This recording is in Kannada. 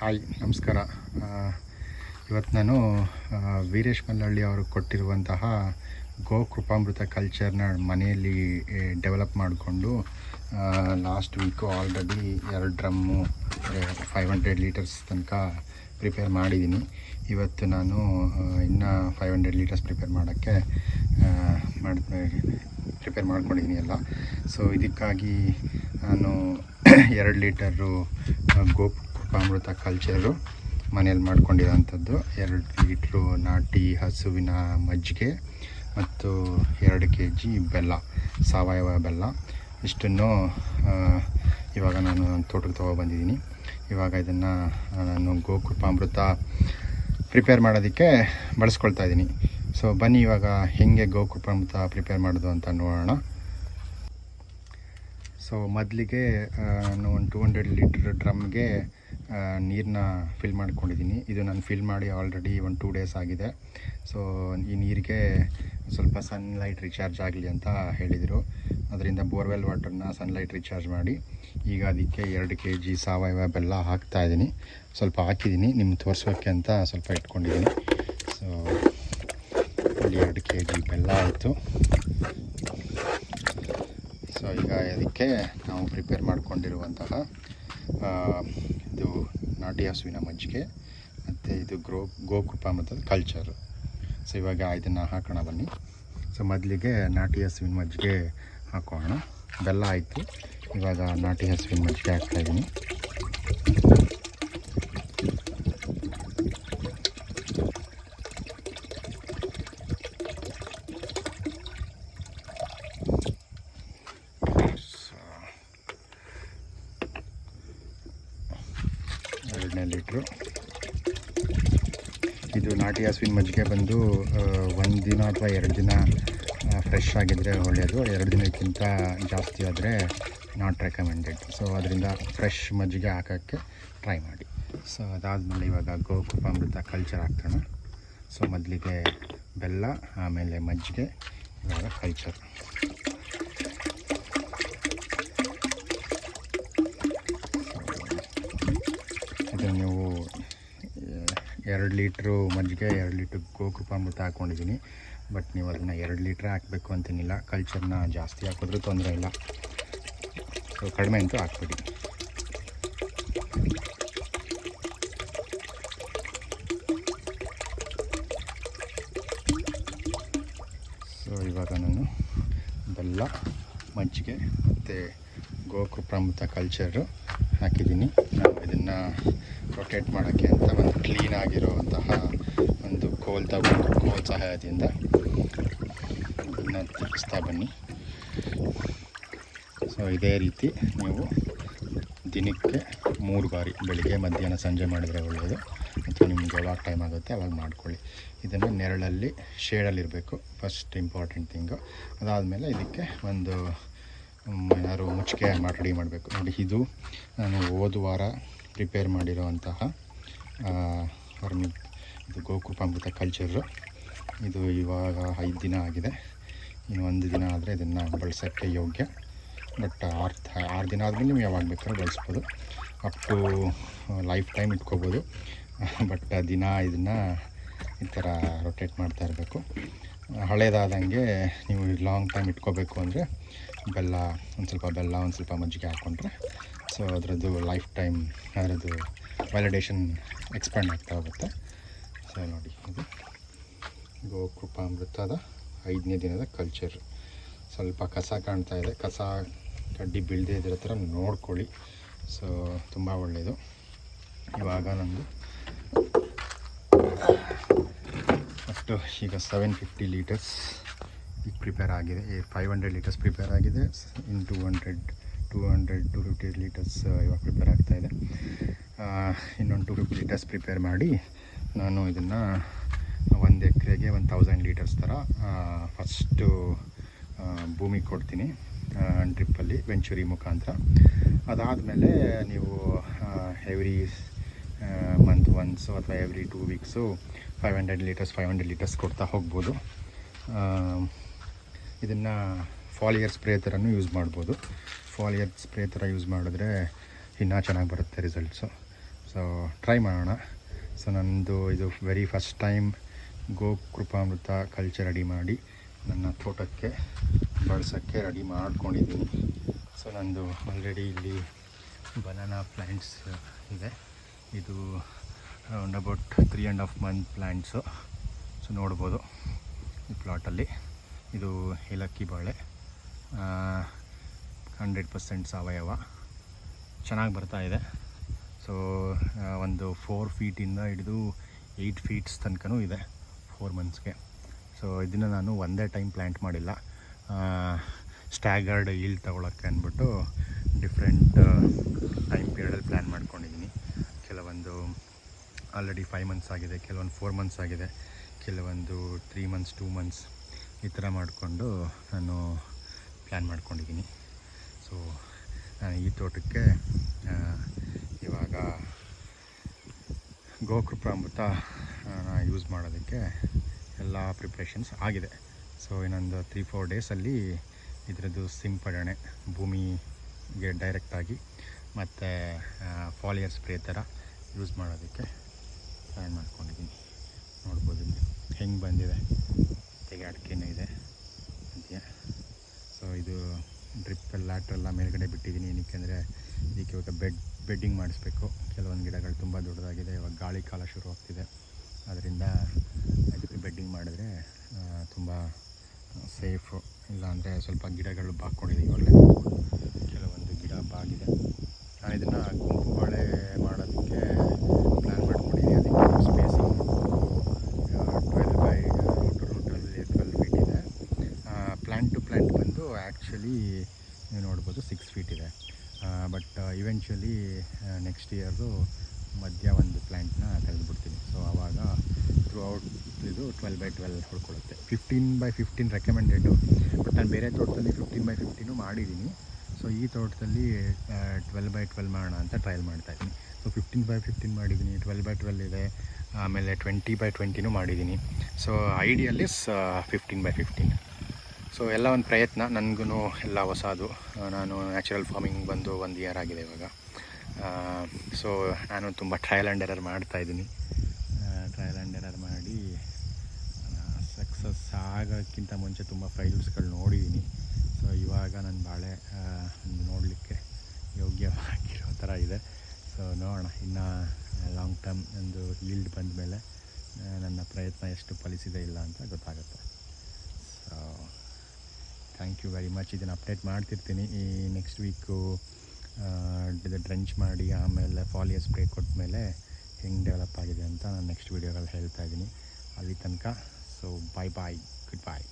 ಹಾಯ್, ನಮಸ್ಕಾರ. ಇವತ್ತು ನಾನು ವೀರೇಶ್ ಮಲ್ಲಹಳ್ಳಿ ಅವರು ಕೊಟ್ಟಿರುವಂತಹ ಗೋ ಕೃಪಾಮೃತ ಕಲ್ಚರ್ನ ಮನೆಯಲ್ಲಿ ಡೆವಲಪ್ ಮಾಡಿಕೊಂಡು ಲಾಸ್ಟ್ ವೀಕು ಆಲ್ರೆಡಿ ಎರಡು ಡ್ರಮ್ಮು ಫೈವ್ ಹಂಡ್ರೆಡ್ ಲೀಟರ್ಸ್ ತನಕ ಪ್ರಿಪೇರ್ ಮಾಡಿದ್ದೀನಿ. ಇವತ್ತು ನಾನು ಇನ್ನೂ ಫೈವ್ ಹಂಡ್ರೆಡ್ ಲೀಟರ್ಸ್ ಪ್ರಿಪೇರ್ ಮಾಡೋಕ್ಕೆ ಮಾಡಿ ಪ್ರಿಪೇರ್ ಮಾಡ್ಕೊಂಡಿದ್ದೀನಿ ಎಲ್ಲ. ಸೊ ಇದಕ್ಕಾಗಿ ನಾನು ಎರಡು ಲೀಟರು ಗೋಕೃಪಾಮೃತ ಕಲ್ಚರು ಮನೇಲಿ ಮಾಡ್ಕೊಂಡಿರೋಂಥದ್ದು. ಎರಡು ಲೀಟ್ರು ನಾಟಿ ಹಸುವಿನ ಮಜ್ಜಿಗೆ ಮತ್ತು ಎರಡು ಕೆ ಜಿ ಬೆಲ್ಲ, ಸಾವಯವ ಬೆಲ್ಲ. ಇಷ್ಟನ್ನು ಇವಾಗ ನಾನು ತೋಟಕ್ಕೆ ತೊಗೊಬಂದಿದ್ದೀನಿ ಇವಾಗ ಇದನ್ನು ನಾನು ಗೋಕೃಪಾಮೃತ ಪ್ರಿಪೇರ್ ಮಾಡೋದಕ್ಕೆ ಬಳಸ್ಕೊಳ್ತಾ ಇದ್ದೀನಿ. ಸೊ ಬನ್ನಿ ಇವಾಗ ಹೇಗೆ ಗೋಕೃಪಾಮೃತ ಪ್ರಿಪೇರ್ ಮಾಡೋದು ಅಂತ ನೋಡೋಣ. ಸೊ ಮೊದಲಿಗೆ ನಾನು ಒಂದು ಟೂ ಹಂಡ್ರೆಡ್ ಲೀಟ್ರ್ ಡ್ರಮ್ಗೆ ನೀರನ್ನ ಫಿಲ್ ಮಾಡ್ಕೊಂಡಿದ್ದೀನಿ. ಇದು ನಾನು ಫಿಲ್ ಮಾಡಿ ಆಲ್ರೆಡಿ ಒಂದು ಟೂ ಡೇಸ್ ಆಗಿದೆ. ಸೊ ಈ ನೀರಿಗೆ ಸ್ವಲ್ಪ ಸನ್ಲೈಟ್ ರಿಚಾರ್ಜ್ ಆಗಲಿ ಅಂತ ಹೇಳಿದರು. ಅದರಿಂದ ಬೋರ್ವೆಲ್ ವಾಟರ್ನ ಸನ್ಲೈಟ್ ರಿಚಾರ್ಜ್ ಮಾಡಿ, ಈಗ ಅದಕ್ಕೆ ಎರಡು ಕೆ ಜಿ ಸಾವಯವ ಬೆಲ್ಲ ಹಾಕ್ತಾ ಇದ್ದೀನಿ. ಸ್ವಲ್ಪ ಹಾಕಿದ್ದೀನಿ, ನಿಮ್ಗೆ ತೋರಿಸೋಕ್ಕೆ ಅಂತ ಸ್ವಲ್ಪ ಇಟ್ಕೊಂಡಿದ್ದೀನಿ. ಸೊ ಇಲ್ಲಿ ಎರಡು ಕೆ ಜಿ ಬೆಲ್ಲ ಆಯಿತು. ಸೊ ಈಗ ಅದಕ್ಕೆ ನಾವು ಪ್ರಿಪೇರ್ ಮಾಡಿಕೊಂಡಿರುವಂತಹ ಇದು ನಾಟಿ ಹಸುವಿನ ಮಜ್ಜಿಗೆ ಮತ್ತು ಇದು ಗ್ರೋ ಗೋಕೃಪಾಮೃತದ ಕಲ್ಚರ್ ಸೊ ಇವಾಗ ಇದನ್ನು ಹಾಕೋಣ ಬನ್ನಿ. ಸೊ ಮೊದಲಿಗೆ ನಾಟಿ ಹಸುವಿನ ಮಜ್ಜಿಗೆ ಹಾಕೋಣ. ಬೆಲ್ಲ ಆಯಿತು ಇವಾಗ ನಾಟಿ ಹಸುವಿನ ಮಜ್ಜಿಗೆ ಹಾಕ್ತಾಯಿದ್ದೀನಿ ಲೀಟ್ರು. ಇದು ನಾಟಿ ಹಸುವಿನ ಮಜ್ಜಿಗೆ ಬಂದು ಒಂದು ದಿನ ಅಥವಾ ಎರಡು ದಿನ ಫ್ರೆಶ್ ಆಗಿದ್ದರೆ ಒಳ್ಳೆಯದು ಎರಡು ದಿನಕ್ಕಿಂತ ಜಾಸ್ತಿ ಆದರೆ ನಾಟ್ ರೆಕಮೆಂಡೆಡ್ ಸೊ ಅದರಿಂದ ಫ್ರೆಶ್ ಮಜ್ಜಿಗೆ ಹಾಕೋಕ್ಕೆ ಟ್ರೈ ಮಾಡಿ. ಸೊ ಅದಾದಮೇಲೆ ಇವಾಗ ಗೋಕೃಪಾಮೃತ ಕಲ್ಚರ್ ಹಾಕ್ತಾಣ ಸೊ ಮೊದಲಿಗೆ ಬೆಲ್ಲ, ಆಮೇಲೆ ಮಜ್ಜಿಗೆ, ಇವಾಗ ಕಲ್ಚರ್ ಇದು ನೀವು ಎರಡು ಲೀಟ್ರು ಮಜ್ಜಿಗೆ, ಎರಡು ಲೀಟ್ರ್ ಗೋಕೃಪಾಮೃತ ಹಾಕ್ಕೊಂಡಿದ್ದೀನಿ. ಬಟ್ ನೀವು ಅದನ್ನು ಎರಡು ಲೀಟ್ರ್ ಹಾಕಬೇಕು ಅಂತೇನಿಲ್ಲ. ಕಲ್ಚರ್ನ ಜಾಸ್ತಿ ಹಾಕಿದ್ರೂ ತೊಂದರೆ ಇಲ್ಲ. ಸೊ ಕಡಿಮೆ ಅಂತೂ ಹಾಕ್ಬಿಡಿ. ಸೊ ಇವಾಗ ನಾನು ಬೆಲ್ಲ, ಮಜ್ಜಿಗೆ ಮತ್ತು ಗೋಕೃಪಾಮೃತ ಕಲ್ಚರು ಹಾಕಿದ್ದೀನಿ. ನಾವು ಇದನ್ನು ರೊಟೇಟ್ ಮಾಡೋಕ್ಕೆ ಅಂತ ಒಂದು ಕ್ಲೀನ್ ಆಗಿರುವಂತಹ ಒಂದು ಕೋಲ್ ತಗೊಂಡು ಕೋಲ್ ಸಹಾಯದಿಂದ ನಾನು ತಿರುಗಿಸ್ತಾ ಬನ್ನಿ. ಸೊ ಇದೇ ರೀತಿ ನೀವು ದಿನಕ್ಕೆ ಮೂರು ಬಾರಿ, ಬೆಳಿಗ್ಗೆ, ಮಧ್ಯಾಹ್ನ, ಸಂಜೆ ಮಾಡಿದರೆ ಒಳ್ಳೆಯದು. ಅಥವಾ ನಿಮ್ಗೆ ಯಾವಾಗ ಟೈಮ್ ಆಗುತ್ತೆ ಅವಾಗ ಮಾಡ್ಕೊಳ್ಳಿ. ಇದನ್ನು ನೆರಳಲ್ಲಿ ಶೇಡಲ್ಲಿರಬೇಕು ಫಸ್ಟ್ ಇಂಪಾರ್ಟೆಂಟ್ ಥಿಂಗು ಅದಾದಮೇಲೆ ಇದಕ್ಕೆ ಒಂದು ಏನಾದ್ರು ಮುಚ್ಚಿಗೆ ಮಾಡಿ ರೆಡಿ ಮಾಡಬೇಕು. ನೋಡಿ, ಇದು ನಾನು ಹೋದ ವಾರ ಪ್ರಿಪೇರ್ ಮಾಡಿರುವಂತಹ ವರ್ಮಿ, ಇದು ಗೋಕೃಪಾಮೃತ ಕಲ್ಚರು ಇದು ಇವಾಗ ಐದು ದಿನ ಆಗಿದೆ. ಇನ್ನು ಒಂದು ದಿನ ಆದರೆ ಇದನ್ನು ಬಳಸೋಕ್ಕೆ ಯೋಗ್ಯ. ಬಟ್ ಆರು ಆರು ದಿನ ಆದಮೇಲೆ ನೀವು ಯಾವಾಗ ಬೇಕಾದ್ರೂ ಬಳಸ್ಬೋದು. ಅಪ್ ಟು ಲೈಫ್ ಟೈಮ್ ಇಟ್ಕೋಬೋದು. ಬಟ್ ದಿನ ಇದನ್ನು ಈ ಥರ ರೊಟೇಟ್ ಮಾಡ್ತಾ ಇರಬೇಕು. ಹಳೇದಾದಂಗೆ ನೀವು ಲಾಂಗ್ ಟೈಮ್ ಇಟ್ಕೋಬೇಕು ಅಂದರೆ ಬೆಲ್ಲ, ಒಂದು ಸ್ವಲ್ಪ ಬೆಲ್ಲ, ಒಂದು ಸ್ವಲ್ಪ ಮಜ್ಜಿಗೆ ಹಾಕ್ಕೊಂಡ್ರೆ ಸೊ ಅದರದ್ದು ಲೈಫ್ ಟೈಮ್ ಅದರದ್ದು ವ್ಯಾಲಿಡೇಷನ್ ಎಕ್ಸ್ಪ್ಯಾಂಡ್ ಆಗ್ತಾ ಹೋಗುತ್ತೆ. ಸೊ ನೋಡಿ ಇದು. ಗೋಕೃಪಾಮೃತದ ಐದನೇ ದಿನದ ಕಲ್ಚರ್ ಸ್ವಲ್ಪ ಕಸ ಕಾಣ್ತಾ ಇದೆ. ಕಸ ಕಡ್ಡಿ ಬೀಳದೆ ಇದ್ರ ಹತ್ರ ನೋಡ್ಕೊಳ್ಳಿ. ಸೊ ತುಂಬ ಒಳ್ಳೆಯದು ಇವಾಗ ನಮ್ಮದು ಅಷ್ಟು ಈಗ ಸೆವೆನ್ ಫಿಫ್ಟಿ ಲೀಟರ್ಸ್ ಈಗ ಪ್ರಿಪೇರ್ ಆಗಿದೆ ಫೈವ್ ಹಂಡ್ರೆಡ್ ಲೀಟರ್ಸ್ ಪ್ರಿಪೇರ್ ಆಗಿದೆ. In two hundred two hundred to fifty litres ಇವಾಗ ಪ್ರಿಪೇರ್ ಆಗ್ತಾಯಿದೆ ಇನ್ನೊಂದು ಟು ಫಿಫ್ಟಿ ಲೀಟರ್ಸ್ ಪ್ರಿಪೇರ್ ಮಾಡಿ ನಾನು ಇದನ್ನು ಒಂದು ಎಕರೆಗೆ ಒಂದು ತೌಸಂಡ್ ಲೀಟರ್ಸ್ ಥರ ಫಸ್ಟು ಭೂಮಿಗೆ ಕೊಡ್ತೀನಿ ಟ್ರಿಪ್ಪಲ್ಲಿ ವೆಂಚುರಿ ಮುಖಾಂತರ. ಅದಾದಮೇಲೆ ನೀವು ಎವ್ರಿ ಮಂತ್ ಒನ್ಸು ಅಥವಾ every two weeks five hundred litres five hundred litres ಕೊಡ್ತಾ ಹೋಗ್ಬೋದು. ಇದನ್ನು ಫಾಲಿಯರ್ ಸ್ಪ್ರೇ ಥರನೂ ಯೂಸ್ ಮಾಡ್ಬೋದು. ಫಾಲಿಯರ್ ಸ್ಪ್ರೇ ಥರ ಯೂಸ್ ಮಾಡಿದ್ರೆ ಇನ್ನೂ ಚೆನ್ನಾಗಿ ಬರುತ್ತೆ ರಿಸಲ್ಟ್ಸು. ಸೊ, ಟ್ರೈ ಮಾಡೋಣ. ಸೊ, ನಂದು ಇದು very first time Go Krupamrutha culture ready ಮಾಡಿ ನನ್ನ ತೋಟಕ್ಕೆ ಬಳಸೋಕ್ಕೆ ರೆಡಿ ಮಾಡ್ಕೊಂಡಿದ್ದೀನಿ. ಸೊ, ನಂದು ಆಲ್ರೆಡಿ ಇಲ್ಲಿ ಬನಾನಾ ಪ್ಲ್ಯಾಂಟ್ಸ್ ಇದೆ. ಇದು around about three and half month plants so, ನೋಡ್ಬೋದು ಈ ಪ್ಲಾಟಲ್ಲಿ ಇದು ಏಲಕ್ಕಿ ಬಾಳೆ. ಹಂಡ್ರೆಡ್ ಪರ್ಸೆಂಟ್ ಸಾವಯವ. ಚೆನ್ನಾಗಿ ಬರ್ತಾ ಇದೆ. ಸೊ ಒಂದು ಫೋರ್ ಫೀಟಿಂದ ಹಿಡಿದು ಏಯ್ಟ್ ಫೀಟ್ಸ್ ತನಕನೂ ಇದೆ ಫೋರ್ ಮಂತ್ಸ್ಗೆ ಸೊ ಇದನ್ನು ನಾನು ಒಂದೇ ಟೈಮ್ ಪ್ಲ್ಯಾಂಟ್ ಮಾಡಿಲ್ಲ. ಸ್ಟ್ಯಾಗರ್ಡ್ ಈಲ್ ತೊಗೊಳಕ್ಕೆ ಅಂದ್ಬಿಟ್ಟು ಡಿಫ್ರೆಂಟ್ ಟೈಮ್ ಪೀರಿಯಡಲ್ಲಿ ಪ್ಲ್ಯಾನ್ ಮಾಡ್ಕೊಂಡಿದ್ದೀನಿ ಕೆಲವೊಂದು ಆಲ್ರೆಡಿ ಫೈವ್ ಮಂತ್ಸ್ ಆಗಿದೆ, ಕೆಲವೊಂದು ಫೋರ್ ಮಂತ್ಸ್ ಆಗಿದೆ, ಕೆಲವೊಂದು ತ್ರೀ ಮಂತ್ಸ್ ಟೂ ಮಂತ್ಸ್ ಈ ಥರ ಮಾಡಿಕೊಂಡು ನಾನು ಪ್ಲ್ಯಾನ್ ಮಾಡ್ಕೊಂಡಿದ್ದೀನಿ. ಸೊ ನಾನು ಈ ತೋಟಕ್ಕೆ ಇವಾಗ ಗೋಕೃಪಾಮೃತ ಯೂಸ್ ಮಾಡೋದಕ್ಕೆ ಎಲ್ಲ ಪ್ರಿಪ್ರೇಷನ್ಸ್ ಆಗಿದೆ. ಸೊ ಇನ್ನೊಂದು ತ್ರೀ ಫೋರ್ ಡೇಸಲ್ಲಿ ಇದರದ್ದು ಸಿಂಪಡಣೆ ಭೂಮಿಗೆ ಡೈರೆಕ್ಟಾಗಿ ಮತ್ತು ಫಾಲಿಯರ್ ಸ್ಪ್ರೇ ಥರ ಯೂಸ್ ಮಾಡೋದಕ್ಕೆ ಪ್ಲ್ಯಾನ್ ಮಾಡ್ಕೊಂಡಿದ್ದೀನಿ. ನೋಡ್ಬೋದು ಹೆಂಗೆ ಬಂದಿದೆ. ತೆಗೆ ಇದೆ. ಸೊ ಇದು ಡ್ರಿಪ್ ಲ್ಯಾಟ್ರೆಲ್ಲ ಮೇಲ್ಗಡೆ ಬಿಟ್ಟಿದ್ದೀನಿ. ಏನಕ್ಕೆ ಅಂದರೆ ಇದಕ್ಕೆ ಇವಾಗ ಬೆಡ್ ಬೆಡ್ಡಿಂಗ್ ಮಾಡಿಸ್ಬೇಕು. ಕೆಲವೊಂದು ಗಿಡಗಳು ತುಂಬ ದೊಡ್ಡದಾಗಿದೆ. ಇವಾಗ ಗಾಳಿ ಕಾಲ ಶುರು ಆಗ್ತಿದೆ. ಅದರಿಂದ ಇದಕ್ಕೆ ಬೆಡ್ಡಿಂಗ್ ಮಾಡಿದ್ರೆ ತುಂಬ ಸೇಫು ಇಲ್ಲಾಂದರೆ ಸ್ವಲ್ಪ ಗಿಡಗಳು ಬಾಕೊಂಡಿದೆ ಇವಾಗಲೇ. ಕೆಲವೊಂದು ಗಿಡ ಬಾಗಿದೆ. ನಾನು ಇದನ್ನು ಗುಂಪು ಬಾಳೆ ಮಾಡೋದಕ್ಕೆ ಪ್ಲ್ಯಾನ್ ಮಾಡ್ಕೊಂಡಿದ್ದೀನಿ ಅದಕ್ಕೆ ಸ್ಪೇಸಿಂಗ್ ಟ್ವೆಲ್ ಬೈ ರೂಟ್ ರೂಟಲ್ಲಿ ಟ್ವೆಲ್ ಫೀಟ್ ಇದೆ ಪ್ಲ್ಯಾಂಟ್ ಟು ಪ್ಲ್ಯಾಂಟ್ ಬಂದು ಆ್ಯಕ್ಚುಲಿ ನೀವು ನೋಡ್ಬೋದು ಸಿಕ್ಸ್ ಫೀಟ್ ಇದೆ. ಬಟ್ ಇವೆಂಚುಲಿ ನೆಕ್ಸ್ಟ್ ಇಯರ್ದು ಮಧ್ಯ ಒಂದು ಪ್ಲ್ಯಾಂಟ್ನ ತೆಗೆದುಬಿಡ್ತೀನಿ. ಸೊ ಆವಾಗ ಥ್ರೂ ಔಟ್ ಇದು twelve by twelve ಹೊಡ್ಕೊಳ್ಳುತ್ತೆ. Fifteen by fifteen recommended but ನಾನು ಬೇರೆ ತೋಟದಲ್ಲಿ ಫಿಫ್ಟೀನ್ ಬೈ ಫಿಫ್ಟೀನು ಮಾಡಿದ್ದೀನಿ ಸೊ ಈ ತೋಟದಲ್ಲಿ ಟ್ವೆಲ್ ಬೈ ಟ್ವೆಲ್ ಮಾಡೋಣ ಅಂತ ಟ್ರಯಲ್ ಮಾಡ್ತಾಯಿದ್ದೀನಿ ಸೊ ಫಿಫ್ಟೀನ್ ಬೈ ಫಿಫ್ಟೀನ್ ಮಾಡಿದ್ದೀನಿ ಟ್ವೆಲ್ ಬೈ ಟ್ವೆಲ್ ಇದೆ. ಆಮೇಲೆ ಟ್ವೆಂಟಿ ಬೈ ಟ್ವೆಂಟಿನೂ ಮಾಡಿದ್ದೀನಿ so ideal is fifteen by fifteen so ಎಲ್ಲ ಒಂದು ಪ್ರಯತ್ನ. ನನಗೂ ಎಲ್ಲ ಹೊಸದು. ನಾನು ನ್ಯಾಚುರಲ್ ಫಾರ್ಮಿಂಗ್ ಬಂದು ಒಂದು ಇಯರ್ ಆಗಿದೆ ಇವಾಗ. ಸೊ ನಾನು ತುಂಬ ಟ್ರಯಲ್ ಆ್ಯಂಡ್ ಎರರ್ ಮಾಡ್ತಾಯಿದ್ದೀನಿ ಟ್ರಯಲ್ ಆ್ಯಂಡ್ ಎರರ್ ಮಾಡಿ ಸಕ್ಸಸ್ ಆಗೋಕ್ಕಿಂತ ಮುಂಚೆ ತುಂಬ ಫೈಲ್ಸ್ಗಳು ನೋಡಿದ್ದೀನಿ ಸೊ ಇವಾಗ ನನ್ನ ಬಾಳೆ ನೋಡಲಿಕ್ಕೆ ಯೋಗ್ಯವಾಗಿರೋ ಥರ ಇದೆ. ಸೊ ನೋಡೋಣ. ಇನ್ನು ಲಾಂಗ್ ಟರ್ಮ್ ಒಂದು ಈಲ್ಡ್ ಬಂದ ಮೇಲೆ ನನ್ನ ಪ್ರಯತ್ನ ಎಷ್ಟು ಫಲಿಸಿದೆ ಇಲ್ಲ ಅಂತ ಗೊತ್ತಾಗುತ್ತೆ. So thank you very much ಇದನ್ನು ಅಪ್ಡೇಟ್ ಮಾಡ್ತಿರ್ತೀನಿ. ಈ ನೆಕ್ಸ್ಟ್ ವೀಕು ಇದು ಡ್ರೆಂಚ್ ಮಾಡಿ, ಆಮೇಲೆ ಫಾಲಿಯರ್ ಸ್ಪ್ರೇ ಕೊಟ್ಟ ಮೇಲೆ ಹೆಂಗೆ ಡೆವಲಪ್ ಆಗಿದೆ ಅಂತ ನಾನು ನೆಕ್ಸ್ಟ್ ವೀಡಿಯೋಗಳಲ್ಲಿ ಹೇಳ್ತಾ ಇದ್ದೀನಿ. ಅಲ್ಲಿ ತನಕ ಸೊ ಬಾಯ್ ಬಾಯ್ ಗುಡ್ ಬಾಯ್